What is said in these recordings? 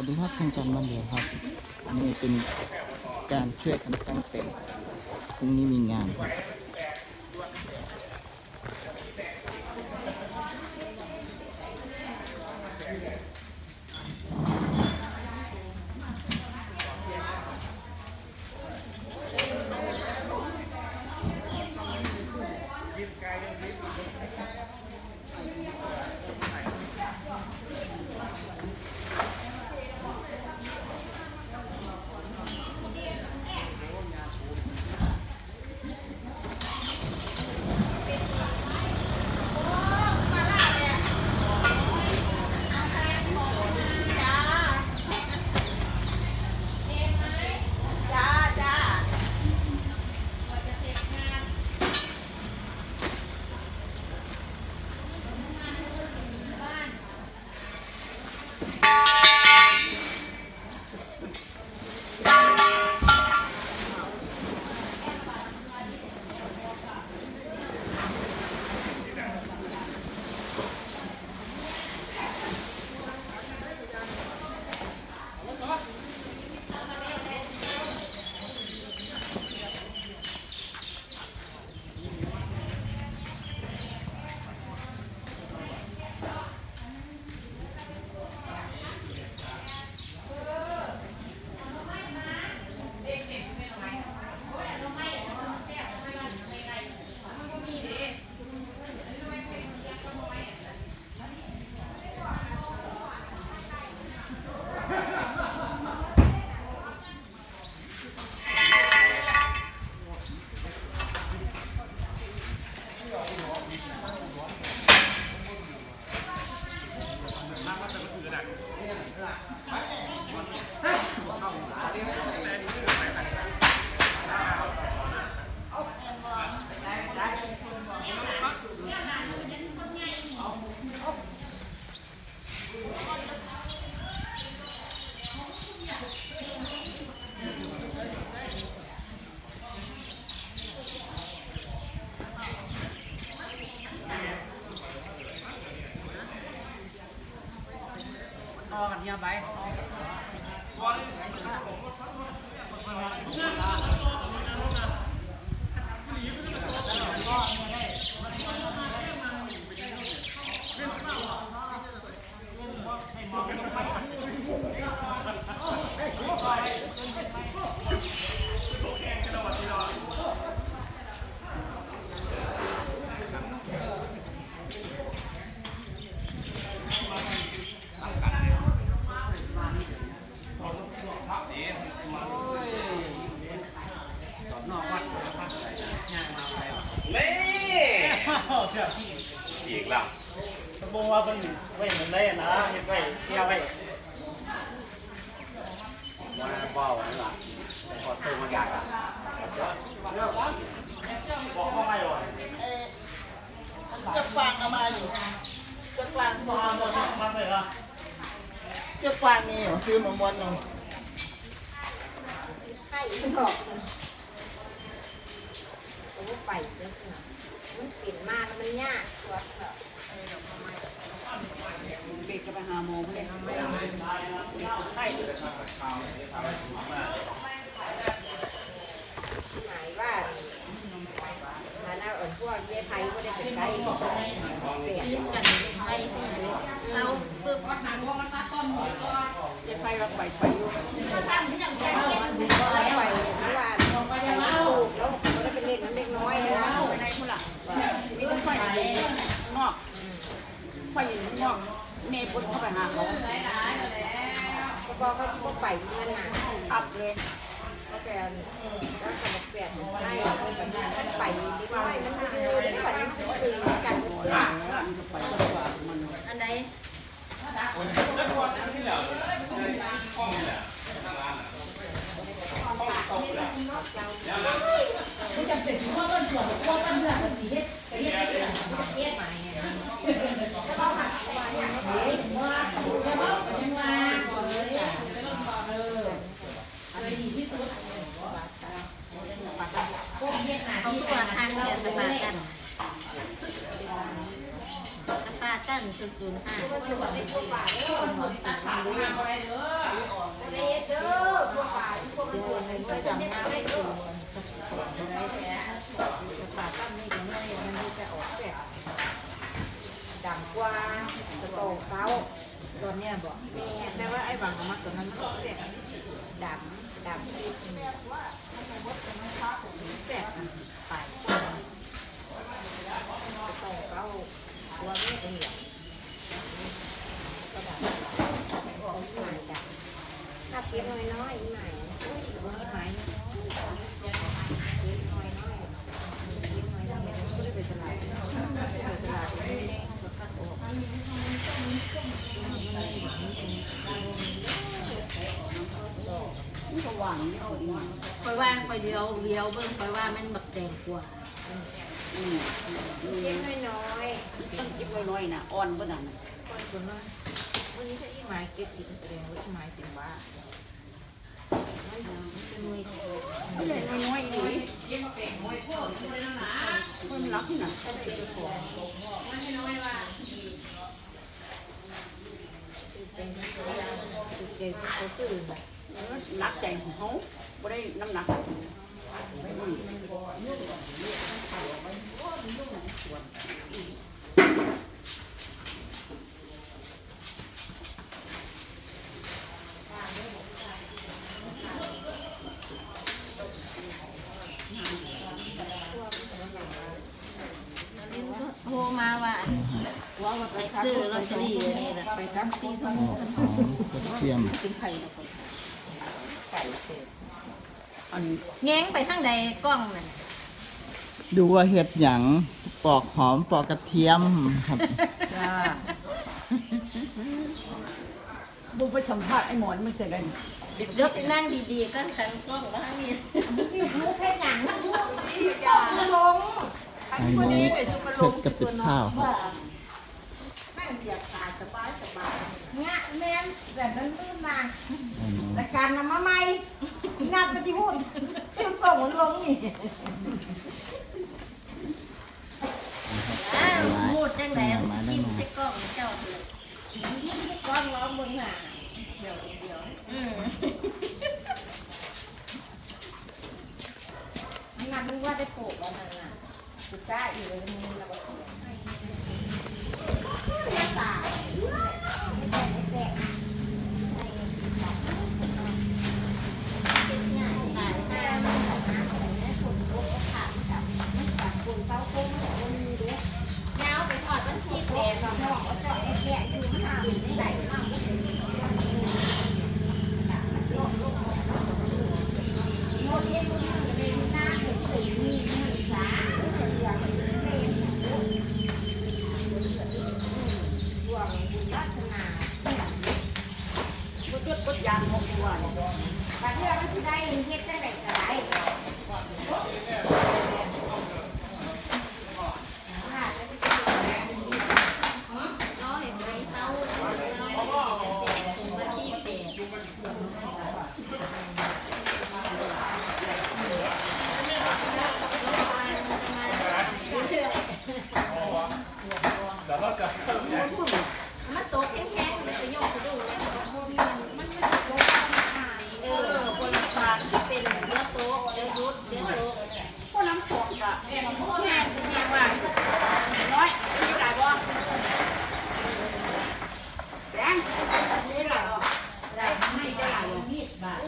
สวัสดีครับทางการบ้านเดียวครับนี่เป็นการช่วยกันตั้งเต็นท์พรุ่งนี้มีงานครับ ไป นอกวัดนะครับย่างมาไป เล่ อีกแล้วบอกว่าเป็นไว้เหมือนได้นะเห็นไว้เที่ยวไว้มาเบาแล้วล่ะขอตัวมาใหญ่ละบอกว่าไม่หรอกจะฟังเอามาอยู่จะฟังมาหมดมาเลยละจะฟังนี่เหรอซื้อมามวนหนึ่งให้บอก โอ้ไปแล้วมันเปลี่ยนมากมันยากตัวเถอะเด็กก็ไปหาโมงเลยไม่ได้ใช่หมายว่ามาหน้าอ่อนพวกเย้ไทยก็ได้เป็นไกด์เปลี่ยนยืนกันไปที่ไหนเลยเอาปึ๊บวัดหางว่ามันตัดต้นหมดก่อนจะไปรับไปไปอยู่ ก็ตั้งที่ยังแจ้งเก็บ ไปเมื่อวานไปถูกแล้วเขาได้เป็นเล็กน้ำเล็กน้อยเลยนะ ไปไหนคุณล่ะมีต้นไฟนอกไฟนอกเม ย์ปุ่นเข้าไปหาเขาก็บอกเขาก็ไปเงินน่ะอับเลยก็แกแล้วก็มาเปลี่ยนให้มันไป กนะปาตันกระปาตัดนศูนย์ศูนย์ด้าดังกว่าตะโตเด้าตอนเนี้ยบอกแต่ว่าไอ้บังออกมาตัวนั้นเอร็จดำดำแสบไป ตเก้าตัวนี้เป็นเหลืองก็ดำบออกหน่อยดำถ้าเก็บน้อยๆอีกหน่อยอุ้ยบ่มีไม้เก็บน้อยๆเก็บน้อยๆไม่ได้ไปตลาดไปตลาดคัดออกมันก็หวานนี่เอาดีคอยว่างไปเดียวเลี้ยวเบิ่งคอยว่ามันบักแดงกว่า เก็บน้อยต้องกินน้อยๆนะอ่อนบ่นั่นๆคนคนนั้นวันนี้ถ้าอีหมายเก็บอีกแสดงว่าอีหมายเป็นบ้าไม่เป็นมวยที่มันเลยน้อยๆนี่มันรักที่น่ะเป็นเก่งเขาซื้อแบบรักใจของเขาบ่ได้น้ำหนัก โทรมาว่าไปซื้อลอตเตอรี่เลยนี่ไปตั้งซีซั่นหอมกระเทียมกินไข่นะกันแง้งไปทางใดกล้องนั่นดูว่าเห็ดหยัง ปอกหอมปอกกระเทียมครับจ้าบุไปสัมภาษณ์ไอ้หมอนมันจะได้เดี๋ยวสินั่งดีๆก็ทันกล้องแล้วทางนี้ลูกแค่หนังลูกที่อยากลงไอ้หมูเห็ดกับติดข้าวครับนั่งเหยียบขาสบายสบายงะแม่นแต่นั้นลื่นนานไอ้หมูแต่การนำมาใหม่นัดปฏิพูดส่งมันลงนี่ อ้าวพู ดจังไดกินใส่กล้องเจ้าเลยก้อนล้อมมึงอะเดี๋ยวเดี๋ยวอืมนัดมึงว่าได้ปลูกแล้วนั่นน่ะปลูกกล้าอยู่เลยมึงระเบิดตายแตกแตก ตาย แต่มันของน้ำอะไรเนี่ยคนโอ้ขาดกับกับคนเต้าโค้งของคนมีด้วย ยาวไปทอดมันที่แดง สองดอกก็จะแกะอยู่ข้างหน้าไม่ได้ข้างโมเดลมันเป็นหน้าเป็นสีมีมีสาเป็นเหลืองเป็นดวงบุญวัฒนา บ่จดกดยางของตัวนี่ บัดเทื่อมันสิได้เฮ็ดได้ไหนก็ได้ค่ะ น้อยไปเศร้าวันที่แปด มันโตแข็งๆมันจะโยกสะดุ้งเลยเออคนผ่านเป็นเดี๋ยวโตเดี๋ยวยุดเดี๋ยวโต พวกน้ำของกะแม่แม่แม่ว่าน้อยอยู่ได้บ่แดงนี่ล่ะได้ ไม่ได้มีดบาด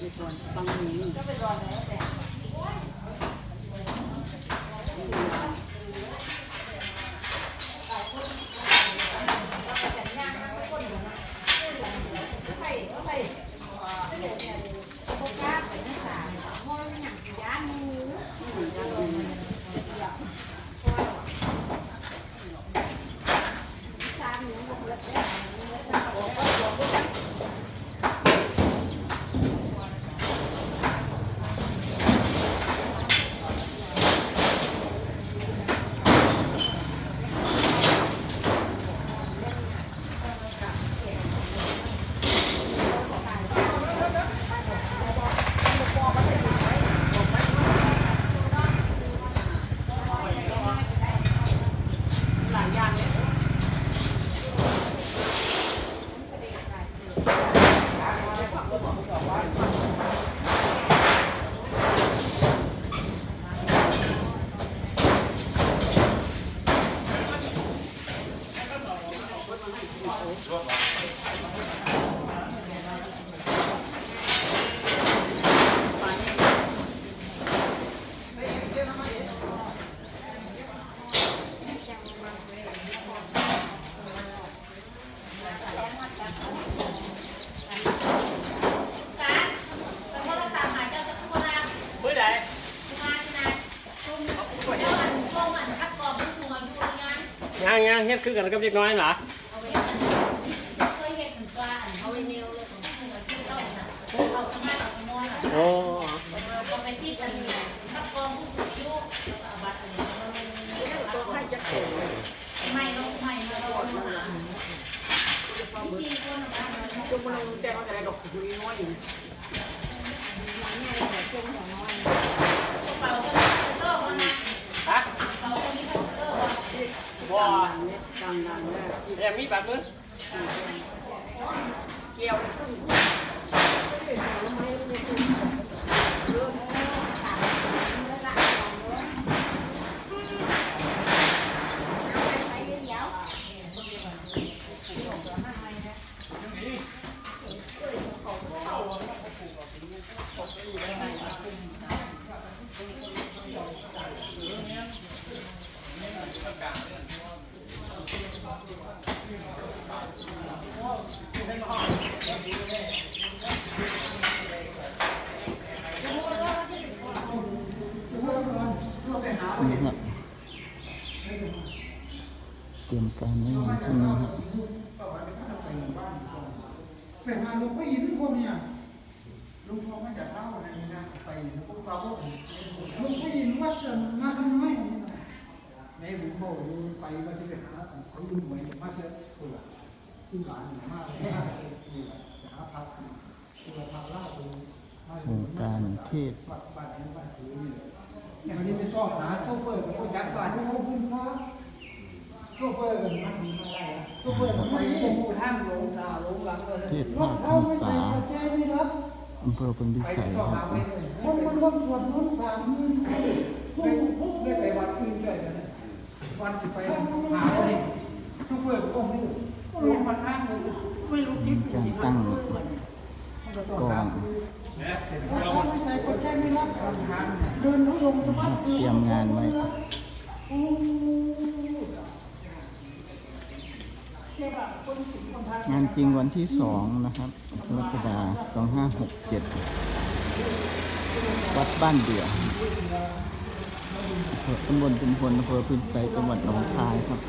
นี่ก่อนบังนี้ก็ไปรอแล้วแต่หลายอย่างนี่ย เฮ็ดคือกันกับเด็กน้อยหรอโอ้จุ่มมันแต่เขาจะได้ดอกอยู่น้อยอยู่ ฮะว้า ดังดังๆเลย แยังมีแบบนึง เกี่ยว นี่ครับเตรียมการในวันพรุ่งนี้ครับ ไป หาหลวงพ่ออินพวกเนี่ยหลวงพ่อมาจากเล่าในนี้นะไปหลวงพ่อเก่าหลวงพ่ออินวัดมาคำน้อยนี่นะในหลวงพ่ออยู่ไปมาที่ไปหาเขาอยู่หน่วยมาเชื่อตัวที่หลานมากเลยหาพักตัวพาล่าตัวโครงการเทศวัดบ้านนี้บ้านถือนี่อย่างนี้ไปสอบหาโชเฟอร์กับผู้จัดบ้านที่เขาขึ้นฟ้าโชเฟอร์กันมันมีมาได้โชเฟอร์กันไปผู้ทางลงตาลงหลังเลยเทศภาคพรรษาอำเภอพลพิไปสัยสอบครัหาบไว้เลยคนมันร่วมสวดมนต์สามมื่นไม่ได้ไปวัดอื่นด้วยนะวันสิไปหาเขาเองชูเฟอร์ก็ไม่รู้ลงมาทางเลยไม่รู้ทิศมีการตั้งกองเราไม่ใส่คนแค่ไม่รับทางเดินทุดงทุบัดเตรียมงานไว้ งานจริงวันที่สองนะครับกรกฎาคม2567 วัดบ้านเดี่ยวอำเภอตำบลจุมพลอำเภอพินไซจังหวัดหนองคายครับ